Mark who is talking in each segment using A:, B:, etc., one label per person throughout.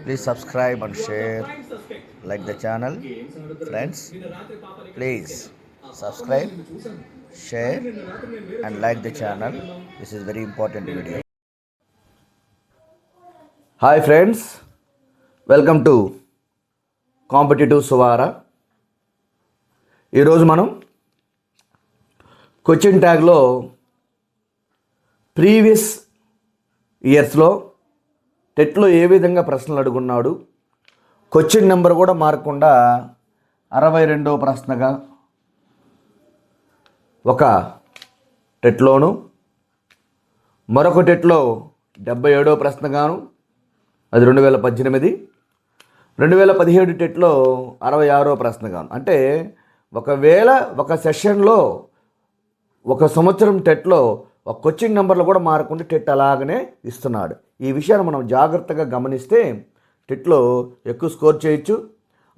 A: Please subscribe and share like the channel friends please subscribe share and like the channel this is very important video hi friends welcome to competitive సువారా ఈరోజు మనం question ట్యాగ్లో previous ఇయర్స్లో టెట్లో ఏ విధంగా ప్రశ్నలు అడుగున్నాడు? Question number కూడా మారకుండా అరవై రెండవ ప్రశ్నగా ఒక టెట్లోను మరొక టెట్లో డెబ్బై ఏడవ ప్రశ్నగాను అది రెండు వేల పద్దెనిమిది. రెండు వేల పదిహేడు టెట్లో అరవై ఆరో ప్రశ్నగాను. అంటే ఒకవేళ ఒక సెషన్లో ఒక సంవత్సరం టెట్లో ఒక క్వశ్చన్ నెంబర్లు కూడా మారకుండా టెట్ అలాగనే ఇస్తున్నాడు. ఈ విషయాన్ని మనం జాగ్రత్తగా గమనిస్తే టెట్లో ఎక్కువ స్కోర్ చేయొచ్చు.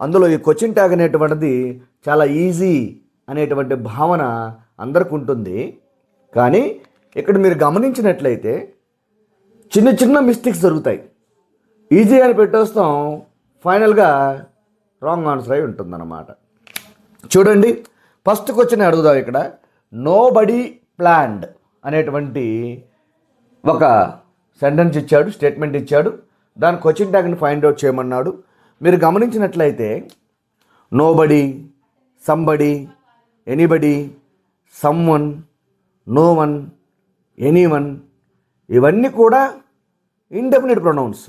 A: అందులో ఈ క్వశ్చన్ ట్యాగ్ అనేటువంటిది చాలా ఈజీ అనేటువంటి భావన అందరికి ఉంటుంది. కానీ ఇక్కడ మీరు గమనించినట్లయితే చిన్న చిన్న మిస్టేక్స్ జరుగుతాయి. ఈజీ అని పెట్టేస్తాం ఫైనల్గా రాంగ్ ఆన్సర్ అయి ఉంటుందన్నమాట. చూడండి ఫస్ట్ క్వశ్చన్ అడుగుదాం ఇక్కడ. నో బడీ ప్లాన్డ్ అనేటువంటి ఒక సెంటెన్స్ ఇచ్చాడు స్టేట్మెంట్ ఇచ్చాడు. దాని క్వశ్చన్ ట్యాగ్ని ఫైండ్ అవుట్ చేయమన్నాడు. మీరు గమనించినట్లయితే nobody somebody anybody someone no one anyone ఇవన్నీ కూడా ఇండెఫినెట్ ప్రొనౌన్స్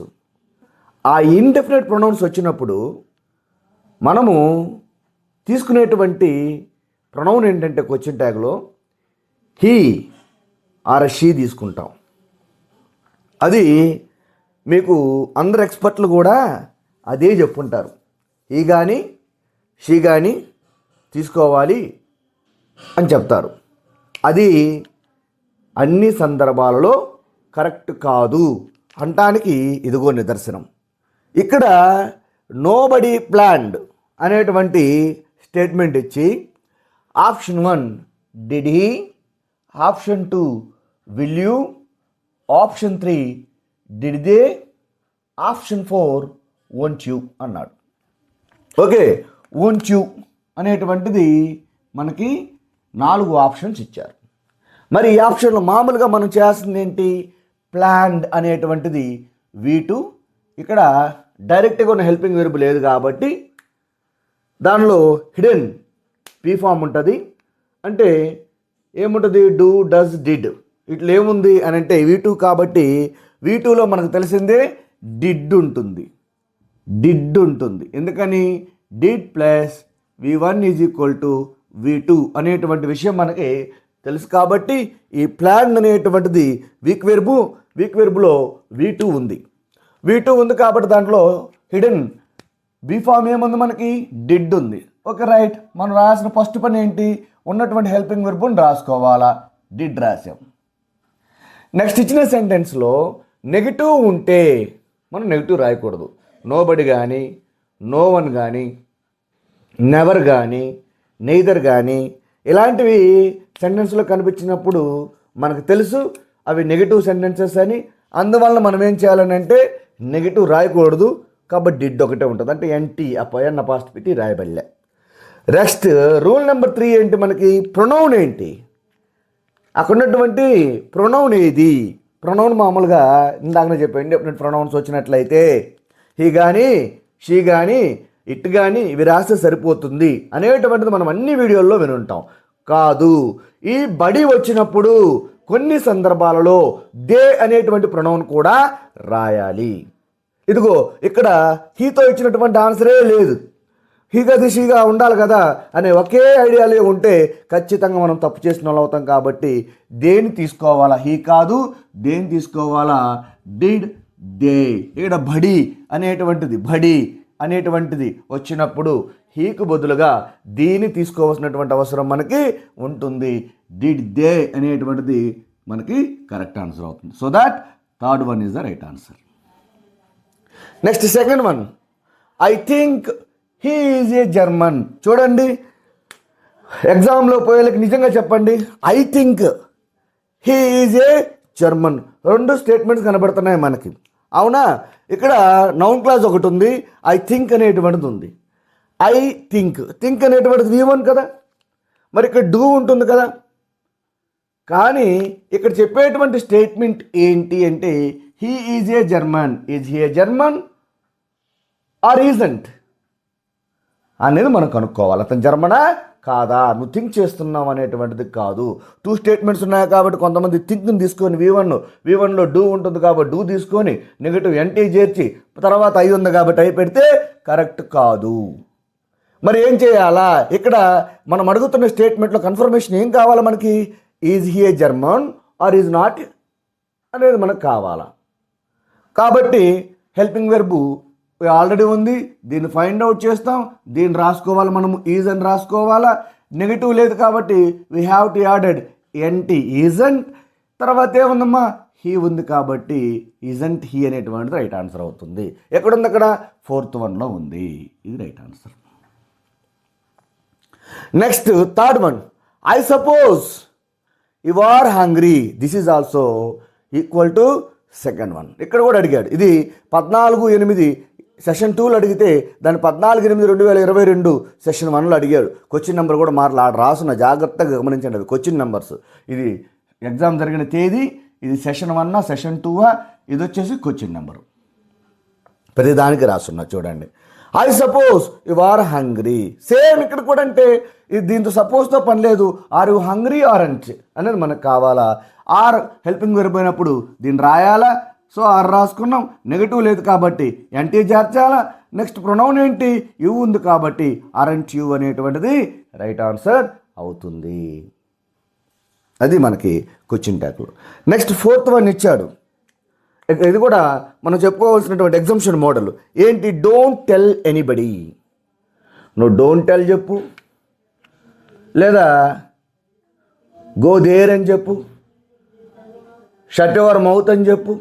A: ఆ ఇండెఫినెట్ ప్రొనౌన్స్ వచ్చినప్పుడు మనము తీసుకునేటువంటి ప్రొనౌన్ ఏంటంటే క్వశ్చన్ ట్యాగ్లో హీ ఆర్ షీ తీసుకుంటాం. అది మీకు అందరు ఎక్స్పర్ట్లు కూడా అదే చెప్పుంటారు. ఈ కానీ షీ కానీ తీసుకోవాలి అని చెప్తారు. అది అన్ని సందర్భాలలో కరెక్ట్ కాదు అంటానికి ఇదిగో నిదర్శనం. ఇక్కడ నోబడి ప్లాన్డ్ అనేటువంటి స్టేట్మెంట్ ఇచ్చి option one did he option two will you option three did they option four won't you అన్నాడు. ఓకే ఓంట్ యూ అనేటువంటిది మనకి నాలుగు ఆప్షన్స్ ఇచ్చారు. మరి ఈ ఆప్షన్లో మామూలుగా మనం చేయాల్సింది ఏంటి? ప్లాన్డ్ అనేటువంటిది వీటు. ఇక్కడ డైరెక్ట్గా ఉన్న హెల్పింగ్ వెరుబు లేదు కాబట్టి దానిలో హిడెన్ పీఫామ్ ఉంటుంది. అంటే ఏముంటుంది? Do does did. ఇట్లా ఏముంది అని అంటే వి టూ కాబట్టి వీ టూలో మనకు తెలిసిందే డిడ్ ఉంటుంది. డిడ్ ఉంటుంది. ఎందుకని? Did plus V one is equal to V two అనేటువంటి విషయం మనకి తెలుసు కాబట్టి ఈ ప్లాన్ అనేటువంటిది వీక్ వెర్బు వీక్ వెర్బులో వి టూ ఉంది. వి టూ ఉంది కాబట్టి దాంట్లో హిడెన్ బీ ఫామ్ ఏముంది మనకి? డిడ్ ఉంది. Okay right. మనం రాసిన ఫస్ట్ పని ఏంటి? ఉన్నటువంటి హెల్పింగ్ వెర్బుని రాసుకోవాలా? డిడ్ రాసాం. నెక్స్ట్ ఇచ్చిన సెంటెన్స్లో నెగిటివ్ ఉంటే మనం నెగిటివ్ రాయకూడదు. నోబడి కానీ నో వన్ కానీ నెవర్ కానీ నెయిదర్ కానీ ఇలాంటివి సెంటెన్స్లో కనిపించినప్పుడు మనకు తెలుసు అవి నెగిటివ్ సెంటెన్సెస్ అని. అందువల్ల మనం ఏం చేయాలని అంటే నెగిటివ్ రాయకూడదు. కాబట్టి డిడ్ ఒకటే ఉంటుంది. అంటే ఎన్టీ అన్న పాస్ట్ పెట్టి రాయబడలే. నెక్స్ట్ రూల్ నెంబర్ త్రీ ఏంటి? మనకి ప్రొనౌన్ ఏంటి? అక్కడ ఉన్నటువంటి ప్రొనౌన్ ఏది? ప్రొనౌన్ మామూలుగా ఇందాకనే చెప్పండి ఎప్పుడు ప్రొనౌన్స్ వచ్చినట్లయితే హీ కానీ షీ కానీ ఇట్ కానీ ఇవి రాస్తే సరిపోతుంది అనేటువంటిది మనం అన్ని వీడియోల్లో వినుంటాం. కాదు ఈ బడి వచ్చినప్పుడు కొన్ని సందర్భాలలో దే అనేటువంటి ప్రొనౌన్ కూడా రాయాలి. ఇదిగో ఇక్కడ హీతో ఇచ్చినటువంటి ఆన్సరే లేదు. హీగా దిశగా ఉండాలి కదా అనే ఒకే ఐడియాలే ఉంటే ఖచ్చితంగా మనం తప్పు చేసిన వాళ్ళు అవుతాం కాబట్టి దేని తీసుకోవాలా? హీ కాదు దేని తీసుకోవాలా? డిడ్ డే ఇక్కడ బడి అనేటువంటిది బడి అనేటువంటిది వచ్చినప్పుడు హీకు బదులుగా దీని తీసుకోవాల్సినటువంటి అవసరం మనకి ఉంటుంది. డిడ్ దే అనేటువంటిది మనకి కరెక్ట్ ఆన్సర్ అవుతుంది. So that third one is the right answer. Next second one. I think he is a German చూడండి. ఎగ్జామ్లో పోయేళ్ళకి నిజంగా చెప్పండి. I think he is a German రెండు స్టేట్మెంట్స్ కనబడుతున్నాయి మనకి. అవునా? ఇక్కడ నౌన్ క్లాస్ ఒకటి ఉంది. ఐ థింక్ అనేటువంటిది ఉంది. ఐ థింక్ థింక్ అనేటువంటిది వి వన్ కదా? మరి ఇక్కడ డూ ఉంటుంది కదా? కానీ ఇక్కడ చెప్పేటువంటి స్టేట్మెంట్ ఏంటి అంటే he is a German is he a German or isn't అనేది మనం కనుక్కోవాలి. అతను జర్మనా కాదా? నువ్వు థింక్ చేస్తున్నావు అనేటువంటిది కాదు. టూ స్టేట్మెంట్స్ ఉన్నాయి కాబట్టి కొంతమంది థింక్ని తీసుకొని వి వన్ వి వన్లో డూ ఉంటుంది కాబట్టి డూ తీసుకొని నెగిటివ్ ఎన్టీ చేర్చి తర్వాత ఐదు ఉంది కాబట్టి అయి పెడితే కరెక్ట్ కాదు. మరి ఏం చేయాలా? ఇక్కడ మనం అడుగుతున్న స్టేట్మెంట్లో కన్ఫర్మేషన్ ఏం కావాలి మనకి? Is he a German or is not అనేది మనకు కావాలా. కాబట్టి హెల్పింగ్ వెర్బు ఆల్రెడీ ఉంది దీన్ని ఫైండ్ అవుట్ చేస్తాం దీన్ని రాసుకోవాలి మనము ఈజ్ అని రాసుకోవాలా? నెగిటివ్ లేదు కాబట్టి we have to added NT isn't తర్వాత ఏముందమ్మా? హీ ఉంది కాబట్టి ఈజంట్ హీ అనేటువంటిది రైట్ ఆన్సర్ అవుతుంది. ఎక్కడుంది అక్కడ? ఫోర్త్ వన్లో ఉంది. ఇది right answer next third one I suppose you are hungry this is also equal to second one ఇక్కడ కూడా అడిగాడు. ఇది పద్నాలుగు ఎనిమిది సెషన్ టూలో అడిగితే దాని పద్నాలుగు ఎనిమిది రెండు వేల ఇరవై రెండు సెషన్ వన్లో అడిగాడు. క్వశ్చన్ నెంబర్ కూడా మార్లా రాసున్న జాగ్రత్తగా గమనించండి. అవి క్వశ్చన్ నెంబర్స్ ఇది ఎగ్జామ్ జరిగిన తేదీ ఇది సెషన్ వన్నా సెషన్ టూవా ఇది వచ్చేసి క్వశ్చన్ నెంబరు ప్రతి దానికి రాస్తున్నా చూడండి. I suppose you are hungry same ఇక్కడ కూడా అంటే ఇది దీంతో సపోజ్తో పని లేదు. ఆర్ యు హంగ్రీ ఆర్ అంటే అనేది మనకు కావాలా? ఆర్ హెల్పింగ్ వెళ్ళిపోయినప్పుడు దీన్ని రాయాలా? సో ఆర్ రాసుకున్నాం. నెగిటివ్ లేదు కాబట్టి. ఎన్టీ చేర్చాలా నెక్స్ట్ ప్రొనౌన్ ఏంటి? యు ఉంది కాబట్టి. అరెంట్ యు అనేటువంటిది రైట్ ఆన్సర్ అవుతుంది. అది మనకి క్వశ్చన్ ట్యాక్లు నెక్స్ట్ ఫోర్త్ వన్ ఇచ్చాడు. ఇది కూడా మనం చెప్పుకోవాల్సినటువంటి ఎగ్జామ్షన్ మోడల్ ఏంటి? డోంట్ టెల్ ఎనీబడి నువ్వు డోంట్ టెల్ చెప్పు. లేదా గో దేర్ అని చెప్పు. షట్ ఎవర్ మౌత్ అని చెప్పు.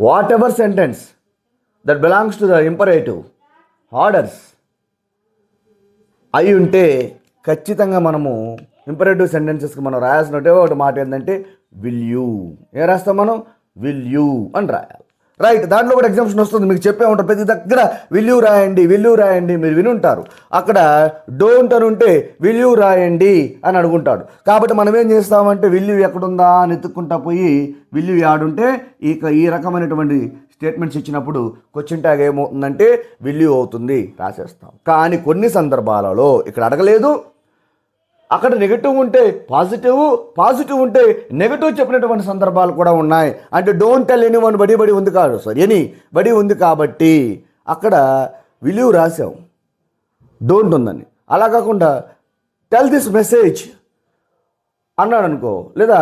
A: Whatever sentence that belongs to the imperative orders అయి ఉంటే ఖచ్చితంగా మనము ఇంపరేటివ్ సెంటెన్సెస్కి మనం రాయాల్సినట్టే ఒకటి మాట ఏంటంటే విల్ యూ ఏం రాస్తాం మనం? విల్ యూ అని రాయాలి. రైట్ దాంట్లో కూడా ఎగ్జామ్షన్ వస్తుంది. మీకు చెప్పే ఉంటారు. ప్రతి దగ్గర విల్యూ రాయండి విల్యూ రాయండి మీరు వినుంటారు. అక్కడ డోంట్ అని ఉంటే విల్యూ రాయండి అని అడుగుంటాడు. కాబట్టి మనం ఏం చేస్తామంటే విల్యూ ఎక్కడుందా అని ఎత్తుక్కుంటా పోయి విల్యూ యాడుంటే ఈ ఇక ఈ రకమైనటువంటి స్టేట్మెంట్స్ ఇచ్చినప్పుడు క్వశ్చన్ ట్యాగ్ ఏమవుతుందంటే విల్యూ అవుతుంది రాసేస్తాం. కానీ కొన్ని సందర్భాలలో ఇక్కడ అడగలేదు అక్కడ నెగిటివ్ ఉంటే పాజిటివ్ పాజిటివ్ ఉంటే నెగిటివ్ చెప్పినటువంటి సందర్భాలు కూడా ఉన్నాయి. అంటే don't tell any one body body ఉంది కాదు. సారీ ఎనీ బడి ఉంది కాబట్టి అక్కడ విలువ రాసాం డోంట్ ఉందని. అలా కాకుండా టెల్ దిస్ మెసేజ్ అన్నాడు అనుకో లేదా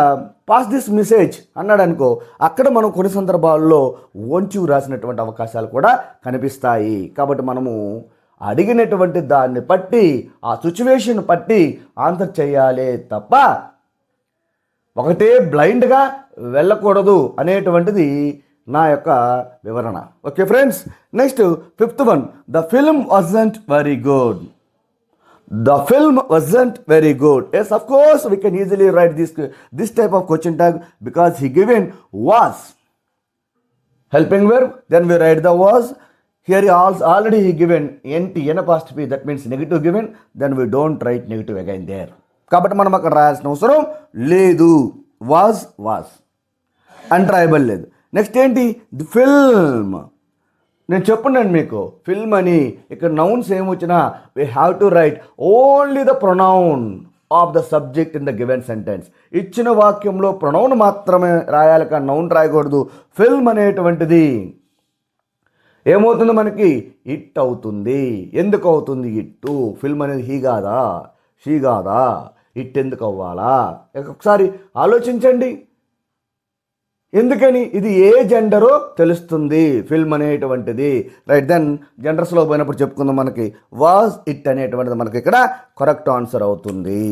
A: పాస్ దిస్ మెసేజ్ అన్నాడు అనుకో అక్కడ మనం కొన్ని సందర్భాల్లో వంచు రాసినటువంటి అవకాశాలు కూడా కనిపిస్తాయి. కాబట్టి మనము అడిగినటువంటి దాన్ని బట్టి ఆ సిచ్యువేషన్ బట్టి ఆన్సర్ చేయాలి తప్ప ఒకటే బ్లైండ్గా వెళ్ళకూడదు అనేటువంటిది నా యొక్క వివరణ. Okay friends next fifth one the film wasn't very good the film wasn't very good yes of course we can easily write this this type of question tag because he given was helping verb then we write the was Here he also already he given NT, N apostrophe, that means negative given, then we don't write negative again there. కాబట్టి మనం అక్కడ రాయాల్సిన అవసరం లేదు. Was was అంట్రాయబుల్ లేదు. Next ఏంటి? The film నేను చెప్పున్నాను మీకు film అని. ఇక్కడ నౌన్స్ ఏమొచ్చినా we have to write only the pronoun of the subject in the given sentence ఇచ్చిన వాక్యంలో ప్రొనౌన్ మాత్రమే రాయాలి కానీ నౌన్ రాయకూడదు. ఫిల్మ్ అనేటువంటిది. ఏమవుతుంది మనకి? ఇట్ అవుతుంది. ఎందుకు అవుతుంది ఇట్టు ఫిల్మ్ అనేది హీ కాదా? షీ కాదా? ఇట్ ఎందుకు అవ్వాలా? ఒకసారి ఆలోచించండి. ఎందుకని? ఇది ఏ జెండరో తెలుస్తుంది ఫిల్మ్ అనేటువంటిది. రైట్ దెన్ జెండర్స్లో పోయినప్పుడు చెప్పుకుందాం మనకి. వాజ్ ఇట్ అనేటువంటిది మనకి ఇక్కడ కరెక్ట్ ఆన్సర్ అవుతుంది.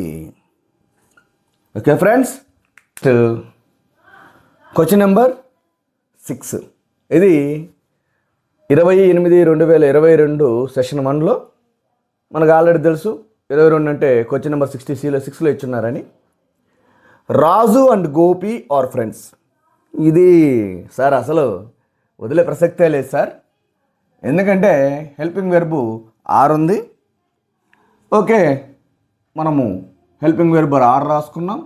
A: Okay friends question number six. ఇది ఇరవై ఎనిమిది రెండు వేల ఇరవై రెండు సెషన్ వన్లో మనకు ఆల్రెడీ తెలుసు ఇరవై రెండు అంటే క్వశ్చన్ నెంబర్ సిక్స్టీ సిలో సిక్స్లో ఇచ్చున్నారని. Raju and Gopi are friends. ఇది సార్ అసలు వదిలే ప్రసక్తే లేదు సార్. ఎందుకంటే హెల్పింగ్ వెర్బు ఆర్ ఉంది. ఓకే మనము హెల్పింగ్ వెర్బ్ ఆర్ రాసుకున్నాం.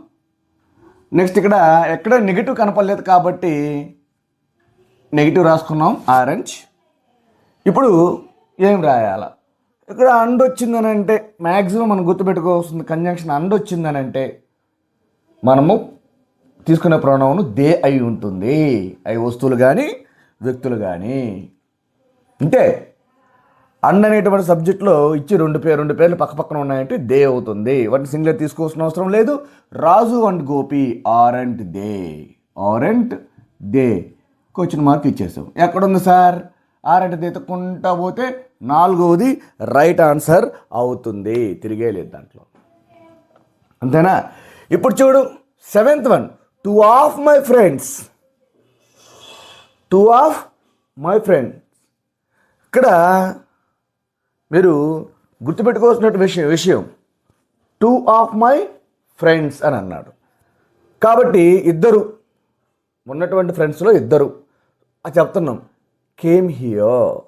A: నెక్స్ట్ ఇక్కడ ఎక్కడ నెగిటివ్ కనపడలేదు కాబట్టి నెగిటివ్ రాసుకున్నాం ఆరెంజ్. ఇప్పుడు ఏం రాయాల? ఇక్కడ అండ్ వచ్చిందని అంటే మ్యాక్సిమం మనం గుర్తుపెట్టుకోవాల్సింది కంజంక్షన్ అండ్ వచ్చిందని అంటే మనము తీసుకునే ప్రణవను దే అయి ఉంటుంది. అవి వస్తువులు కానీ వ్యక్తులు కానీ అంటే అండ్ అనేటువంటి సబ్జెక్ట్లో ఇచ్చి రెండు పేరు రెండు పేర్లు పక్క పక్కన ఉన్నాయంటే దే అవుతుంది. వాటిని సింగులర్ తీసుకోవాల్సిన అవసరం లేదు. Raju and Gopi aren't they aren't they question mark ఇచ్చేసాం. ఎక్కడుంది సార్? ఆర్ తెతుక్కుంటా పోతే నాలుగవది రైట్ ఆన్సర్ అవుతుంది. తిరిగే లేదు దాంట్లో. అంతేనా? ఇప్పుడు చూడు seventh one. Two of my friends two of my friends ఇక్కడ మీరు గుర్తుపెట్టుకోవాల్సిన విషయం విషయం. టూ ఆఫ్ మై ఫ్రెండ్స్ అని అన్నాడు. కాబట్టి ఇద్దరు ఉన్నటువంటి ఫ్రెండ్స్లో ఇద్దరు. అది చెప్తున్నాం. కేమ్ హియర్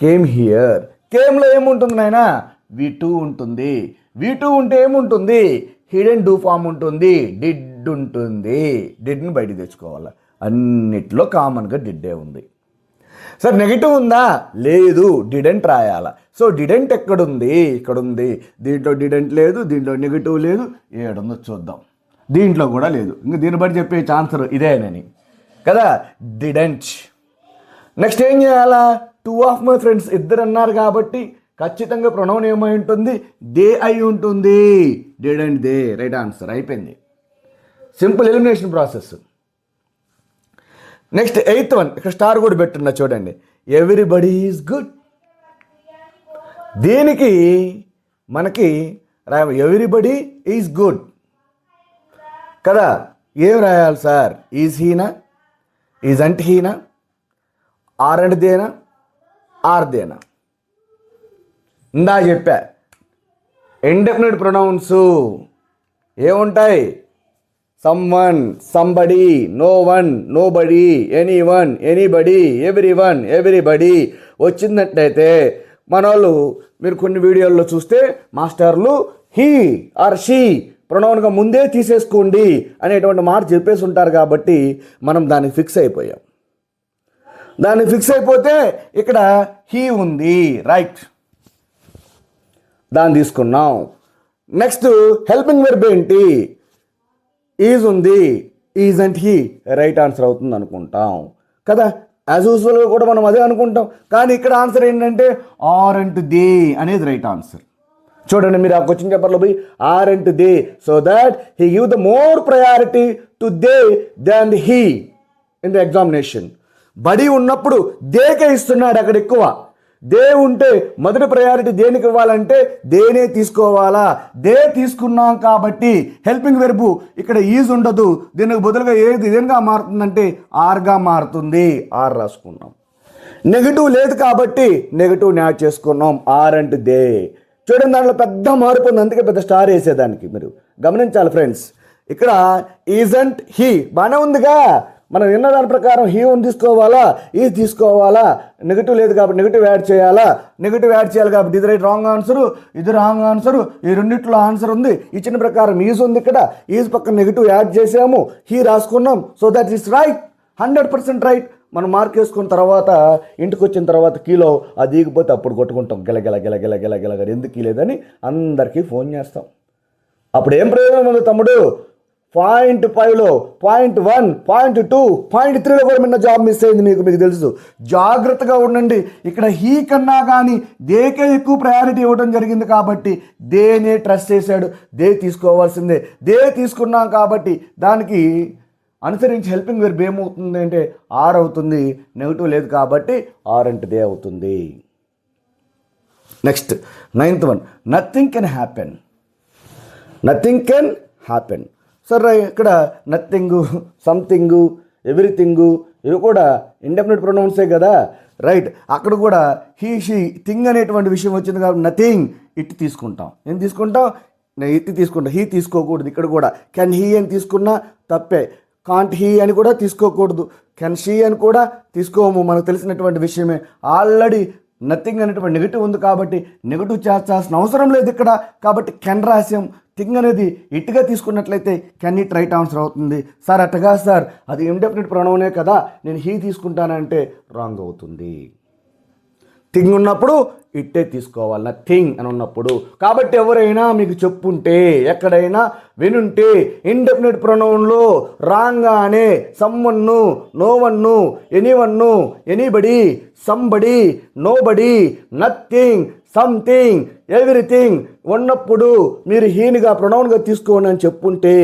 A: కేమ్ హియర్ కేమ్లో ఏముంటుంది నాయన? వి టూ ఉంటుంది. వి టూ ఉంటే ఏముంటుంది? హిడెన్ డూ ఫామ్ ఉంటుంది. డిడ్ ఉంటుంది. డిడ్ని బయటికి తెచ్చుకోవాలి. అన్నిట్లో కామన్గా డిడ్డే ఉంది. సార్ నెగిటివ్ ఉందా? లేదు. డిడెంట్ రాయాల సో డిడెంట్ ఎక్కడుంది? ఇక్కడ ఉంది దీంట్లో డిడెంట్ లేదు. దీంట్లో నెగిటివ్ లేదు. ఏడుందో చూద్దాం. దీంట్లో కూడా లేదు. ఇంక దీన్ని బట్టి చెప్పే ఛాన్సర్ ఇదేనని. కదా? డిడెంట్ నెక్స్ట్ ఏం చేయాలా? టూ ఆఫ్ మై ఫ్రెండ్స్ ఇద్దరు అన్నారు కాబట్టి ఖచ్చితంగా ప్రొనౌన్ ఏమై ఉంటుంది? దే అయి ఉంటుంది. డేడ్ అండ్ దే రైట్ ఆన్సర్ అయిపోయింది. Simple elimination process next eighth one ఇక్కడ స్టార్ కూడా పెట్టున్నా చూడండి. ఎవ్రీబడి ఈజ్ గుడ్ దీనికి మనకి ఎవ్రీబడి ఈజ్ గుడ్ కదా? ఏం రాయాలి సార్? ఈజ్ హీనా ఈజ్ అంట్ హీనా ఆర్ అండ్ దేనా ఆర్ దేనా ఇందా చెప్పా. ఇండెఫినెట్ ప్రొనౌన్స్ ఏముంటాయి? Someone somebody no one nobody anyone anybody everyone everybody వచ్చిందంటైతే మన వాళ్ళు మీరు కొన్ని వీడియోల్లో చూస్తే మాస్టర్లు హీ ఆర్ షీ ప్రొనౌన్గా ముందే తీసేసుకోండి అనేటువంటి మాట చెప్పేసి ఉంటారు కాబట్టి మనం దానికి ఫిక్స్ అయిపోయాం. దాన్ని ఫిక్స్ అయిపోతే ఇక్కడ హీ ఉంది. రైట్ దాన్ని తీసుకున్నాం. నెక్స్ట్ హెల్పింగ్ వెర్బ్ ఏంటి? ఈజ్ ఉంది. Is and he right answer అవుతుంది అనుకుంటాం. కదా? యాజ్ యూజువల్గా కూడా మనం అదే అనుకుంటాం. కానీ ఇక్కడ ఆన్సర్ ఏంటంటే ఆర్ అండ్ దే అనేది రైట్ ఆన్సర్ చూడండి మీరు ఆ క్వశ్చన్ పేపర్లో పోయి aren't they so that he give the more priority to they than the he in the examination బడి ఉన్నప్పుడు దేకే ఇస్తున్నాడు అక్కడ ఎక్కువ? దే ఉంటే మొదటి ప్రయారిటీ దేనికి ఇవ్వాలంటే దేనే తీసుకోవాలా? దే తీసుకున్నాం కాబట్టి హెల్పింగ్ వెర్బు ఇక్కడ ఈజ్ ఉండదు. దీనికి బదులుగా ఏది దేనిగా మారుతుందంటే ఆర్గా మారుతుంది. ఆర్ రాసుకున్నాం. నెగిటివ్ లేదు కాబట్టి నెగిటివ్ యాడ్ చేసుకున్నాం. Aren't they. చూడండి దాంట్లో పెద్ద మార్పు ఉంది. అందుకే పెద్ద స్టార్ వేసేదానికి మీరు. గమనించాలి ఫ్రెండ్స్ ఇక్కడ ఈజంట్ హీ బాగానే ఉందిగా. మనం విన్న దాని ప్రకారం హీ ఉంది తీసుకోవాలా ఈ తీసుకోవాలా నెగిటివ్ లేదు కాబట్టి నెగిటివ్ యాడ్ చేయాలా నెగిటివ్ యాడ్ చేయాలి కాబట్టి ఇది రైట్ రాంగ్ ఆన్సర్ ఇది రాంగ్ ఆన్సర్ ఈ రెండిట్లో ఆన్సర్ ఉంది ఇచ్చిన ప్రకారం ఈజ్ ఉంది ఇక్కడ ఈజ్ పక్కన నెగిటివ్ యాడ్ చేసాము హీ రాసుకున్నాం so that is right hundred percent right మనం మార్క్ వేసుకున్న తర్వాత ఇంటికి వచ్చిన తర్వాత కీలో అది దిగిపోతే అప్పుడు కొట్టుకుంటాం గిల గెలగెల గిల గిల గిల ఎందుకు కీలేదని అందరికీ ఫోన్ చేస్తాం అప్పుడు ఏం ప్రయోజనం ఉంది తమ్ముడు పాయింట్ ఫైవ్లో point one point two point త్రీలో కూడా నిన్న జాబ్ మిస్ అయింది మీకు మీకు తెలుసు. జాగ్రత్తగా ఉండండి. ఇక్కడ హీ కన్నా కానీ దేకే ఎక్కువ ప్రయారిటీ ఇవ్వడం జరిగింది కాబట్టి దేనే ట్రస్ట్ చేశాడు. దే తీసుకోవాల్సిందే. దే తీసుకున్నాం కాబట్టి దానికి అనుసరించి హెల్పింగ్ వెర్బ్ ఏమవుతుంది అంటే ఆర్ అవుతుంది. నెగిటివ్ లేదు కాబట్టి ఆర్ అంటే దే అవుతుంది. Next ninth one nothing can happen nothing can happen సరే ఇక్కడ నథింగు సంథింగు ఎవ్రీథింగ్ ఇవి కూడా ఇండెఫినెట్ ప్రొనౌన్సే కదా? రైట్ అక్కడ కూడా హీ షీ థింగ్ అనేటువంటి విషయం వచ్చింది కాబట్టి నథింగ్ ఇట్ తీసుకుంటాం. ఏం తీసుకుంటాం? నేను ఇట్ తీసుకుంటాం హీ తీసుకోకూడదు. ఇక్కడ కూడా కెన్ హీ అని తీసుకున్నా తప్పే. కాంట్ హీ అని కూడా తీసుకోకూడదు. కెన్ షీ అని కూడా తీసుకోము. మనకు తెలిసినటువంటి విషయమే. ఆల్రెడీ నథింగ్ అనేటువంటి నెగిటివ్ ఉంది కాబట్టి నెగిటివ్ చేర్చాల్సిన అవసరం లేదు ఇక్కడ. కాబట్టి కెన్ రాసాం? థింగ్ అనేది ఇటుగా తీసుకున్నట్లయితే కెన్ ఇట్ రైట్ ఆన్సర్ అవుతుంది? సార్ అట్టగా సార్ అది ఇండెఫినెట్ ప్రణవనే కదా. నేను హీ తీసుకుంటానంటే రాంగ్ అవుతుంది. థింగ్ ఉన్నప్పుడు ఇట్టే తీసుకోవాలి థింగ్ అని ఉన్నప్పుడు. కాబట్టి ఎవరైనా మీకు చెప్పుంటే ఎక్కడైనా వినుంటే ఇండెఫినెట్ ప్రొనౌన్లో రాంగానే someone no one anyone anybody somebody nobody nothing something everything ఉన్నప్పుడు మీరు హీన్గా ప్రొనౌన్గా తీసుకోండి అని చెప్పుంటే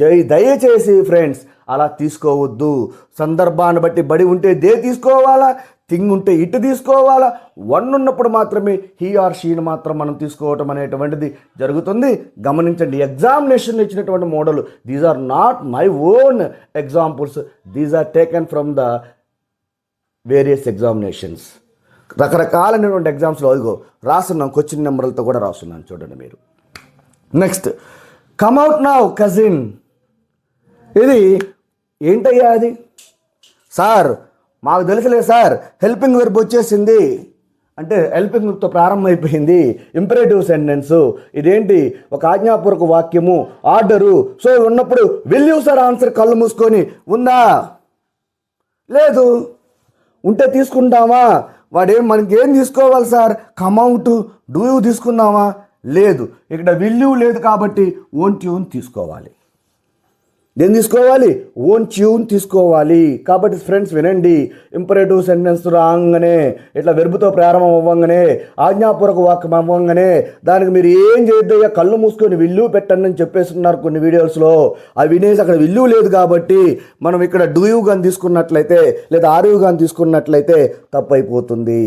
A: జై దయచేసి ఫ్రెండ్స్ అలా తీసుకోవద్దు. సందర్భాన్ని బట్టి బడి ఉంటే దే తీసుకోవాలా? థింగ్ ఉంటే ఇటు తీసుకోవాలా? వన్ ఉన్నప్పుడు మాత్రమే హీ ఆర్ షీని మాత్రం మనం తీసుకోవటం అనేటువంటిది జరుగుతుంది. గమనించండి ఎగ్జామినేషన్ ఇచ్చినటువంటి model these are not my own examples these are taken from the various examinations రకరకాలైనటువంటి ఎగ్జామ్స్లో అదిగో రాస్తున్నాం క్వశ్చన్ నెంబర్లతో కూడా రాస్తున్నాను చూడండి మీరు. నెక్స్ట్ కమ్అవుట్ నౌ కజిన్ ఇది ఏంటయ్యా అది? సార్ మాకు తెలుసులే సార్ హెల్పింగ్ వెర్బ్ వచ్చేసింది. అంటే హెల్పింగ్ వెర్బ్తో ప్రారంభమైపోయింది. ఇంపరేటివ్ సెంటెన్స్ ఇదేంటి? ఒక ఆజ్ఞాపూర్వక వాక్యము ఆర్డరు. సో ఉన్నప్పుడు విల్ యూ సార్ ఆన్సర్ కళ్ళు మూసుకొని ఉందా? లేదు. ఉంటే తీసుకుంటామా? వాడేం మనకి ఏం తీసుకోవాలి సార్? కమౌంట్ డూ యూ తీసుకుందామా లేదు. ఇక్కడ విల్యూ లేదు కాబట్టి ఓన్ ట్యూన్ తీసుకోవాలి. దేని తీసుకోవాలి. ఓన్ ట్యూన్ తీసుకోవాలి. కాబట్టి ఫ్రెండ్స్ వినండి. ఇంపరేటివ్ సెంటెన్స్ రాగానే ఇట్లా వెరుపుతో ప్రారంభం అవ్వంగానే ఆజ్ఞాపూర్వక వాక్యం అవ్వంగానే దానికి మీరు ఏం చేయొద్దయ్యా కళ్ళు మూసుకొని విల్లు పెట్టండి అని చెప్పేస్తున్నారు కొన్ని వీడియోస్లో అవి వినేసి అక్కడ విల్లు లేదు కాబట్టి మనం ఇక్కడ డూయూ గాని తీసుకున్నట్లయితే లేదా ఆర్యూ గాని తీసుకున్నట్లయితే తప్పు అయిపోతుంది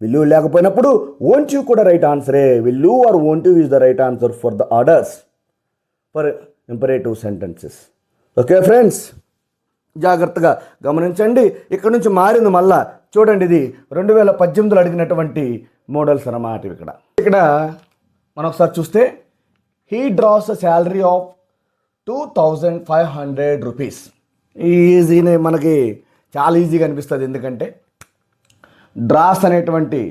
A: విల్లు లేకపోయినప్పుడు ఓన్ ట్యూ కూడా right ఆన్సరే will or won't you is the right answer for the orders for imperative sentences okay friends జాగ్రత్తగా గమనించండి. ఇక్కడ నుంచి మారింది మళ్ళా. చూడండి ఇది రెండు వేల పద్దెనిమిదిలో అడిగినటువంటి మోడల్స్ అన్నమాట ఇక్కడ. ఇక్కడ మనం ఒకసారి చూస్తే he draws a salary of two thousand five hundred rupees ఈజీనే మనకి చాలా ఈజీగా అనిపిస్తుంది. ఎందుకంటే డ్రాస్ అనేటువంటి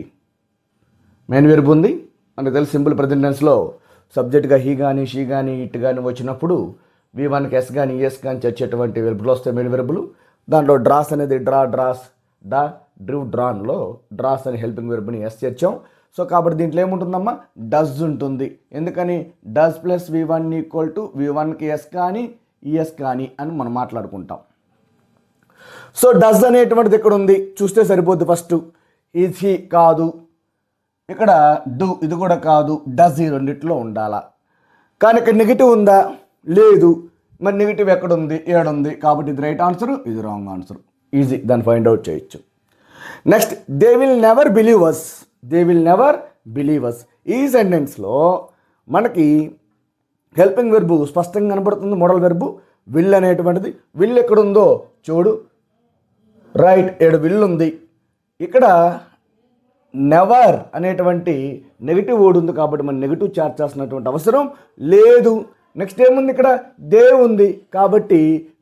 A: మెయిన్ వెరుపు ఉంది. మనకు తెలుసు సింపుల్ ప్రజెంటెన్స్లో సబ్జెక్ట్గా హీ కానీ షీ కానీ ఇట్ కానీ వచ్చినప్పుడు వి వన్కి ఎస్ కానీ ఎస్ కానీ చచ్చేటువంటి వెలుపులు వస్తాయి మెయిన్ వెలుపులు. దాంట్లో డ్రాస్ అనేది డ్రా డ్రాస్ డా డ్రివ్ డ్రాన్లో డ్రాస్ అనే హెల్పింగ్ వెర్బ్ని ఎస్ చేర్చాం. సో కాబట్టి దీంట్లో ఏముంటుందమ్మా? డజ్ ఉంటుంది. ఎందుకని? Does plus V one equal to V వన్కి ఎస్ కానీ ఈఎస్ కానీ అని మనం మాట్లాడుకుంటాం. సో డస్ అనేటువంటిది ఇక్కడ ఉంది? చూస్తే సరిపోద్ది ఫస్ట్. ఈజ్ హీ కాదు. ఇక్కడ డు ఇది కూడా కాదు. డస్ ఈ రెండిట్లో ఉండాలా? కానీ ఇక్కడ నెగిటివ్ ఉందా? లేదు. మరి నెగిటివ్ ఎక్కడ ఉంది ఏడుంది? కాబట్టి ఇది రైట్ ఆన్సర్ ఇది రాంగ్ ఆన్సర్ ఈజీ దాన్ని ఫైండ్ అవుట్ చేయొచ్చు. Next they will never believe us they will never believe us ఈ సెంటెన్స్లో మనకి హెల్పింగ్ వెర్బు స్పష్టంగా కనబడుతుంది. మోడల్ వెర్బు విల్ అనేటువంటిది. విల్ ఎక్కడుందో చూడు. రైట్ ఏడు విల్ ఉంది. ఇక్కడ నెవర్ అనేటువంటి నెగిటివ్ వర్డ్ ఉంది కాబట్టి మనం నెగిటివ్ చేర్చాల్సినటువంటి అవసరం లేదు. నెక్స్ట్ ఏముంది ఇక్కడ? దే ఉంది. కాబట్టి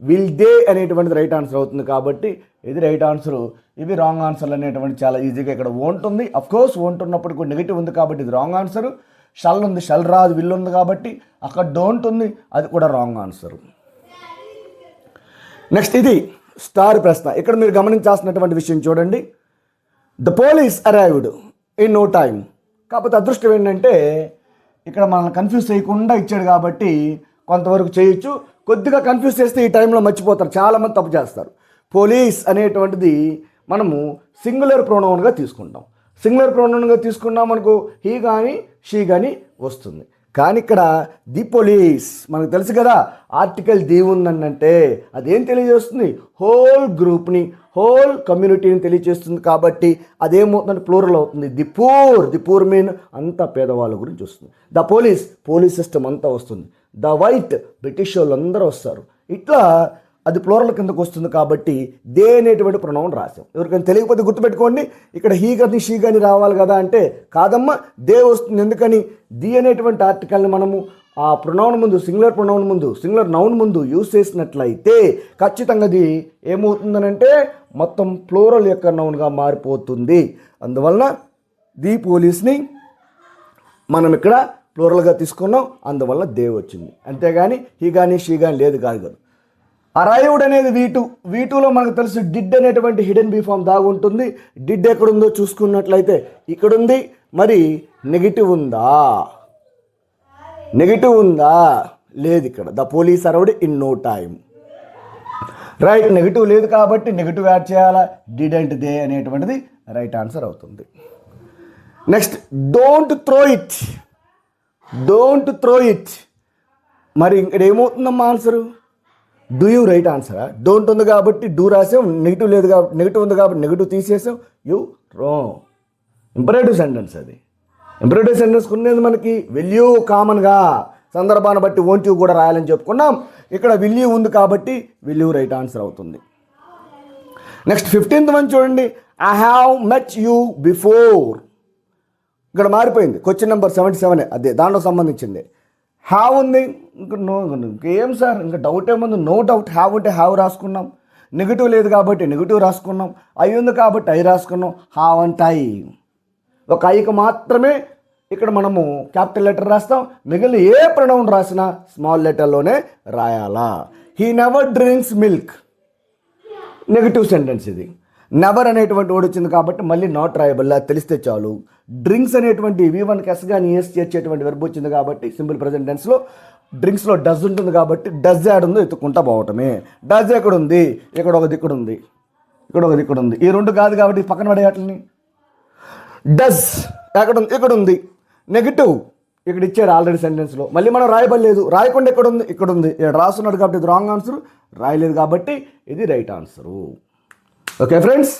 A: విల్ దే అనేటువంటిది రైట్ ఆన్సర్ అవుతుంది కాబట్టి ఇది రైట్ ఆన్సర్ ఇవి రాంగ్ ఆన్సర్లు అనేటువంటి చాలా ఈజీగా ఇక్కడ ఓంట్ ఉంది. అఫ్ ఓంట్ ఉన్నప్పుడు కూడా నెగిటివ్ ఉంది కాబట్టి ఇది రాంగ్ ఆన్సర్ షల్ ఉంది షల్ రాదు విల్ ఉంది కాబట్టి అక్కడ డోంట్ ఉంది అది కూడా రాంగ్ ఆన్సర్ నెక్స్ట్ ఇది స్టార్ ప్రశ్న. ఇక్కడ మీరు గమనించాల్సినటువంటి విషయం చూడండి. The police arrived in no time కాకపోతే అదృష్టం ఏంటంటే ఇక్కడ మనల్ని కన్ఫ్యూజ్ చేయకుండా ఇచ్చాడు కాబట్టి కొంతవరకు చేయొచ్చు. కొద్దిగా కన్ఫ్యూజ్ చేస్తే ఈ టైంలో మర్చిపోతారు. చాలామంది తప్పు చేస్తారు. పోలీస్ అనేటువంటిది మనము సింగులర్ ప్రొనౌన్గా తీసుకుంటాం. సింగులర్ ప్రొనౌన్గా తీసుకున్నాం మనకు హీ కానీ షీ కానీ వస్తుంది. కానీ ఇక్కడ ది పోలీస్. మనకు తెలుసు కదా ఆర్టికల్ ది ఉందంటే అదేం తెలియజేస్తుంది? హోల్ గ్రూప్ని హోల్ కమ్యూనిటీని తెలియజేస్తుంది కాబట్టి అదేమవుతుందంటే ప్లూరల్ అవుతుంది. The poor the poor mean అంతా పేదవాళ్ళ గురించి వస్తుంది. ద పోలీస్ పోలీస్ సిస్టమ్ అంతా వస్తుంది. ద వైట్ బ్రిటిష్ వాళ్ళు అందరూ వస్తారు. ఇట్లా అది ప్లోరల్ కిందకు వస్తుంది కాబట్టి దే అనేటువంటి ప్రణవం రాసాం ఎవరికైనా తెలియకపోతే గుర్తుపెట్టుకోండి. ఇక్కడ హీ కానీ షీ కానీ రావాలి కదా అంటే కాదమ్మా దే వస్తుంది. ఎందుకని? ది అనేటువంటి ఆర్టికల్ని మనము ఆ ప్రొనౌన్ ముందు సింగులర్ ప్రొనౌన్ ముందు సింగులర్ నౌన్ ముందు యూజ్ చేసినట్లయితే ఖచ్చితంగా అది ఏమవుతుందనంటే మొత్తం ఫ్లోరల్ యొక్క నౌన్గా మారిపోతుంది. అందువలన ది పోలీస్ని మనం ఇక్కడ ఫ్లోరల్గా తీసుకున్నాం. అందువల్ల దే వచ్చింది. అంతేగాని హీ కానీ షీ కానీ లేదు కాదు కదా. అరైవ్డ్ అనేది వీ టూ వీ టూలో మనకు తెలుసు డిడ్ అనేటువంటి హిడెన్ బీ ఫామ్ దాగుంటుంది డిడ్ ఎక్కడుందో చూసుకున్నట్లయితే ఇక్కడుంది. మరి నెగిటివ్ ఉందా? నెగిటివ్ ఉందా? లేదు ఇక్కడ. The police arrived in no time right negative లేదు కాబట్టి నెగిటివ్ యాడ్ చేయాలా? డిడ్ అండ్ దే అనేటువంటిది రైట్ ఆన్సర్ అవుతుంది. Next don't throw it. Don't throw it. మరి ఇక్కడ ఏమవుతుందమ్మా ఆన్సరు? డూ యూ రైట్ ఆన్సరా డోంట్ ఉంది కాబట్టి డూ రాసాం నెగిటివ్ లేదు కాబట్టి నెగిటివ్ ఉంది కాబట్టి నెగిటివ్ తీసేసాం యూ రాంగ్ ఇంపరేటివ్ సెంటెన్స్ అది. ఇంపరేటివ్ సెంటెన్స్ ఉన్నది మనకి వెల్యూ కామన్గా సందర్భాన్ని బట్టి ఓంట్ యూ కూడా రాయాలని చెప్పుకున్నాం. ఇక్కడ విల్యూ ఉంది కాబట్టి విల్యూ రైట్ ఆన్సర్ అవుతుంది. నెక్స్ట్ ఫిఫ్టీన్త్ వన్ చూడండి. I have met you before ఇక్కడ మారిపోయింది. క్వశ్చన్ నెంబర్ సెవెంటీ సెవెన్ అదే దాంట్లో సంబంధించింది. హ్యావ్ ఉంది? ఇంకా నో ఇంకేం సార్? ఇంకా డౌట్ ఏముంది? నో డౌట్ హ్యావ్ ఉంటే హ్యావ్ రాసుకున్నాం. నెగిటివ్ లేదు కాబట్టి నెగిటివ్ రాసుకున్నాం. అయి ఉంది కాబట్టి అయి రాసుకున్నాం. హావ్ అంటే అయి ఒక ఐకి మాత్రమే ఇక్కడ మనము క్యాపిటల్ లెటర్ రాస్తాం. మిగిలిన ఏ ప్రణౌన్ రాసినా స్మాల్ లెటర్లోనే రాయాలా. He never drinks milk negative sentence ఇది. నెవర్ అనేటువంటి వర్డ్ వచ్చింది కాబట్టి మళ్ళీ నాట్ రాయబుల్ తెలిస్తే చాలు. డ్రింక్స్ అనేటువంటి వి వన్ ఎస్ కానీ ఎస్ చేర్చేటువంటి వెర్బ్ వచ్చింది కాబట్టి సింపుల్ ప్రజెంట్ టెన్స్లో డ్రింక్స్లో డజ్ ఉంటుంది కాబట్టి డజ్ యాడ్ ఉందో ఎత్తుకుంటా పోవటమే. డజ్ ఎక్కడ ఉంది ఇక్కడ ఒక దిక్కుడు ఉంది ఇక్కడ ఒక దిక్కుడు ఉంది ఈ రెండు కాదు కాబట్టి పక్కన పడేవాటిని డజ్ ఎక్కడ ఉంది ఇక్కడ ఉంది నెగిటివ్. ఇక్కడ ఇచ్చాడు ఆల్రెడీ సెంటెన్స్లో. మళ్ళీ మనం రాయబడలేదు. రాయకుండా ఎక్కడ ఉంది ఇక్కడ ఉంది ఇక్కడ రాస్తున్నాడు కాబట్టి ఇది రాంగ్ ఆన్సర్ రాయలేదు కాబట్టి ఇది రైట్ ఆన్సరు ఓకే ఫ్రెండ్స్